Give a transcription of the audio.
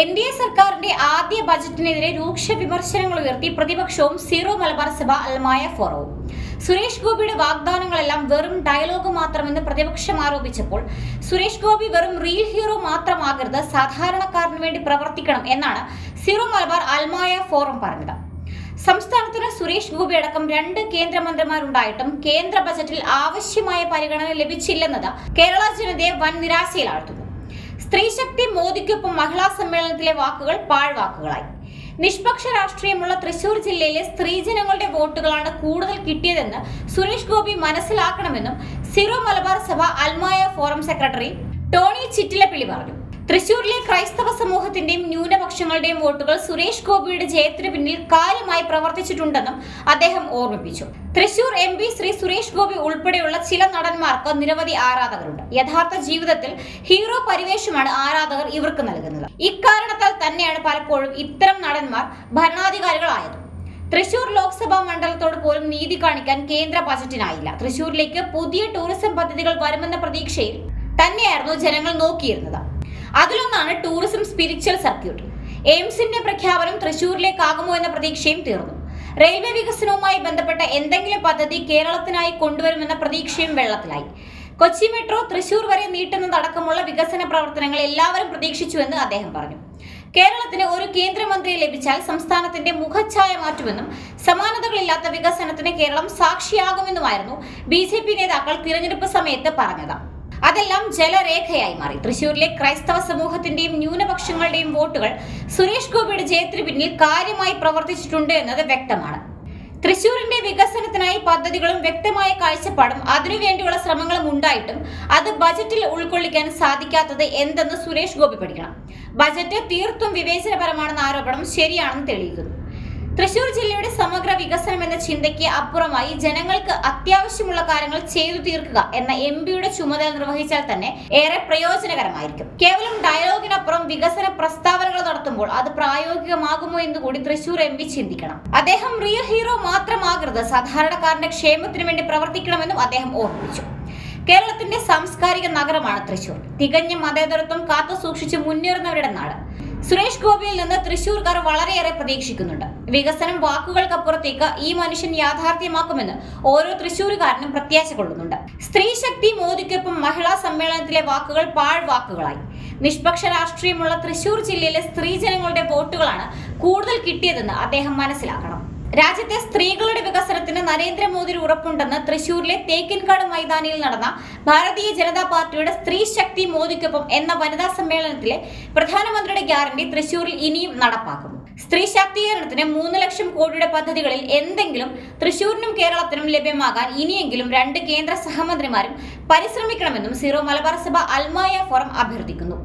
N D A സർക്കാരിന്റെ ആദ്യ ബജറ്റിനെതിരെ രൂക്ഷ വിമർശനങ്ങൾ ഉയർത്തി പ്രതിപക്ഷവും സീറോ മലബാർ സഭ അൽമായ ഫോറവും. സുരേഷ് ഗോപിയുടെ വാഗ്ദാനങ്ങളെല്ലാം വെറും ഡയലോഗ് മാത്രമെന്ന് പ്രതിപക്ഷം ആരോപിച്ചപ്പോൾ സുരേഷ് ഗോപി വെറും റീൽ ഹീറോ മാത്രമാകരുത് സാധാരണക്കാരന് വേണ്ടി പ്രവർത്തിക്കണം എന്നാണ് സീറോ മലബാർ അൽമായ ഫോറം പറഞ്ഞത്. സംസ്ഥാനത്തിന് സുരേഷ് ഗോപി അടക്കം രണ്ട് കേന്ദ്രമന്ത്രിമാരുണ്ടായിട്ടും കേന്ദ്ര ബജറ്റിൽ ആവശ്യമായ പരിഗണന ലഭിച്ചില്ലെന്നത് കേരള ജനതയെ വൻ നിരാശയിലാഴ്ത്തുന്നു സ്ത്രീശക്തി മോദിക്കൊപ്പം മഹിളാ സമ്മേളനത്തിലെ വാക്കുകൾ പാഴ്വാക്കുകളായി. നിഷ്പക്ഷ രാഷ്ട്രീയമുള്ള തൃശൂർ ജില്ലയിലെ സ്ത്രീജനങ്ങളുടെ വോട്ടുകളാണ് കൂടുതൽ കിട്ടിയതെന്ന് സുരേഷ് ഗോപി മനസ്സിലാക്കണമെന്നും സിറോ മലബാർ സഭ അൽമായ ഫോറം സെക്രട്ടറി ടോണി ചിറ്റിലപ്പിള്ളി പറഞ്ഞു. തൃശൂരിലെ ക്രൈസ്തവ സമൂഹത്തിന്റെയും ന്യൂനപക്ഷങ്ങളുടെയും വോട്ടുകൾ സുരേഷ് ഗോപിയുടെ ജയത്തിന് പിന്നിൽ കാര്യമായി പ്രവർത്തിച്ചിട്ടുണ്ടെന്നും അദ്ദേഹം ഓർമ്മിപ്പിച്ചു. തൃശൂർ എം പി ശ്രീ സുരേഷ് ഗോപി ഉൾപ്പെടെയുള്ള ചില നടന്മാർക്ക് നിരവധി ആരാധകരുണ്ട്. യഥാർത്ഥ ജീവിതത്തിൽ ഹീറോ പരിവേഷമാണ് ആരാധകർ ഇവർക്ക് നൽകുന്നത്. ഇക്കാരണത്താൽ തന്നെയാണ് പലപ്പോഴും ഇത്തരം നടന്മാർ ഭരണാധികാരികളായത്. തൃശൂർ ലോക്സഭാ മണ്ഡലത്തോട് പോലും നീതി കാണിക്കാൻ കേന്ദ്ര ബജറ്റിനായില്ല. തൃശൂരിലേക്ക് പുതിയ ടൂറിസം പദ്ധതികൾ വരുമെന്ന പ്രതീക്ഷയിൽ തന്നെയായിരുന്നു ജനങ്ങൾ നോക്കിയിരുന്നത്. അതിലൊന്നാണ് ടൂറിസം സ്പിരിച്വൽ സർക്യൂട്ട് എയിംസിന്റെ പ്രഖ്യാപനം തൃശൂരിലേക്കാകുമോ എന്ന പ്രതീക്ഷയും തീർന്നു. റെയിൽവേ വികസനവുമായി ബന്ധപ്പെട്ട എന്തെങ്കിലും പദ്ധതി കേരളത്തിനായി കൊണ്ടുവരുമെന്ന പ്രതീക്ഷയും വെള്ളത്തിലായി. കൊച്ചി മെട്രോ തൃശൂർ വരെ നീട്ടുന്നതടക്കമുള്ള വികസന പ്രവർത്തനങ്ങൾ എല്ലാവരും പ്രതീക്ഷിച്ചുവെന്ന് അദ്ദേഹം പറഞ്ഞു. കേരളത്തിന് ഒരു കേന്ദ്രമന്ത്രിയെ ലഭിച്ചാൽ സംസ്ഥാനത്തിന്റെ മുഖച്ഛായ മാറ്റുമെന്നും സമാനതകളില്ലാത്ത വികസനത്തിന് കേരളം സാക്ഷിയാകുമെന്നുമായിരുന്നു ബി നേതാക്കൾ തിരഞ്ഞെടുപ്പ് സമയത്ത് പറഞ്ഞത്. അതെല്ലാം ജലരേഖയായി മാറി. തൃശൂരിലെ ക്രൈസ്തവ സമൂഹത്തിന്റെയും ന്യൂനപക്ഷങ്ങളുടെയും വോട്ടുകൾ സുരേഷ് ഗോപിയുടെ ജയത്തിന് പിന്നിൽ കാര്യമായി പ്രവർത്തിച്ചിട്ടുണ്ട് എന്നത് വ്യക്തമാണ്. തൃശൂരിന്റെ വികസനത്തിനായി പദ്ധതികളും വ്യക്തമായ കാഴ്ചപ്പാടും അതിനുവേണ്ടിയുള്ള ശ്രമങ്ങളും ഉണ്ടായിട്ടും അത് ബജറ്റിൽ ഉൾക്കൊള്ളിക്കാൻ സാധിക്കാത്തത് എന്തെന്ന് സുരേഷ് ഗോപി പഠിക്കണം. ബജറ്റ് തീർത്തും വിവേചനപരമാണെന്ന ആരോപണം ശരിയാണെന്ന് തെളിയിക്കുന്നു. തൃശൂർ ജില്ലയുടെ സമഗ്ര വികസനം എന്ന ചിന്തയ്ക്ക് അപ്പുറമായി ജനങ്ങൾക്ക് അത്യാവശ്യമുള്ള കാര്യങ്ങൾ ചെയ്തു തീർക്കുക എന്ന എം പിയുടെ ചുമതല നിർവഹിച്ചാൽ തന്നെ ഏറെ പ്രയോജനകരമായിരിക്കും. കേവലം ഡയലോഗിനപ്പുറം വികസന പ്രസ്താവനകൾ നടത്തുമ്പോൾ അത് പ്രായോഗികമാകുമോ എന്ന് കൂടി തൃശൂർ എം ചിന്തിക്കണം. അദ്ദേഹം റിയൽ ഹീറോ മാത്രമാകരുത്. സാധാരണക്കാരന്റെ ക്ഷേമത്തിനു വേണ്ടി പ്രവർത്തിക്കണമെന്നും അദ്ദേഹം ഓർമ്മിച്ചു കേരളത്തിന്റെ സാംസ്കാരിക നഗരമാണ് തൃശൂർ. തികഞ്ഞ മതേതരത്വം കാത്തു സൂക്ഷിച്ച് മുന്നേറുന്നവരുടെ നാട്. സുരേഷ് ഗോപിയിൽ നിന്ന് തൃശൂർക്കാർ വളരെയേറെ പ്രതീക്ഷിക്കുന്നുണ്ട്. വികസനം വാക്കുകൾക്കപ്പുറത്തേക്ക് ഈ മനുഷ്യൻ യാഥാർത്ഥ്യമാക്കുമെന്ന് ഓരോ തൃശൂരുകാരനും പ്രത്യാശ കൊള്ളുന്നുണ്ട് സ്ത്രീ ശക്തി മോദിക്കൊപ്പം മഹിളാ സമ്മേളനത്തിലെ വാക്കുകൾ പാഴ്വാക്കുകളായി. നിഷ്പക്ഷ രാഷ്ട്രീയമുള്ള തൃശൂർ ജില്ലയിലെ സ്ത്രീജനങ്ങളുടെ വോട്ടുകളാണ് കൂടുതൽ കിട്ടിയതെന്ന് അദ്ദേഹം മനസ്സിലാക്കണം. രാജ്യത്തെ സ്ത്രീകളുടെ വികസനത്തിന് നരേന്ദ്രമോദി ഉറപ്പുണ്ടെന്ന് തൃശൂരിലെ തേക്കിൻകാട് മൈതാനിയിൽ നടന്ന ഭാരതീയ ജനതാ പാർട്ടിയുടെ സ്ത്രീ ശക്തി മോദിക്കൊപ്പം എന്ന വനിതാ സമ്മേളനത്തിലെ പ്രധാനമന്ത്രിയുടെ ഗ്യാരണ്ടി തൃശൂരിൽ ഇനിയും നടപ്പാക്കും സ്ത്രീ ശാക്തീകരണത്തിന് മൂന്ന് ലക്ഷം കോടിയുടെ പദ്ധതികളിൽ എന്തെങ്കിലും തൃശൂരിനും കേരളത്തിനും ലഭ്യമാകാൻ ഇനിയെങ്കിലും രണ്ട് കേന്ദ്ര സഹമന്ത്രിമാരും പരിശ്രമിക്കണമെന്നും സീറോ മലബാർ സഭ അൽമായ ഫോറം അഭ്യർത്ഥിക്കുന്നു.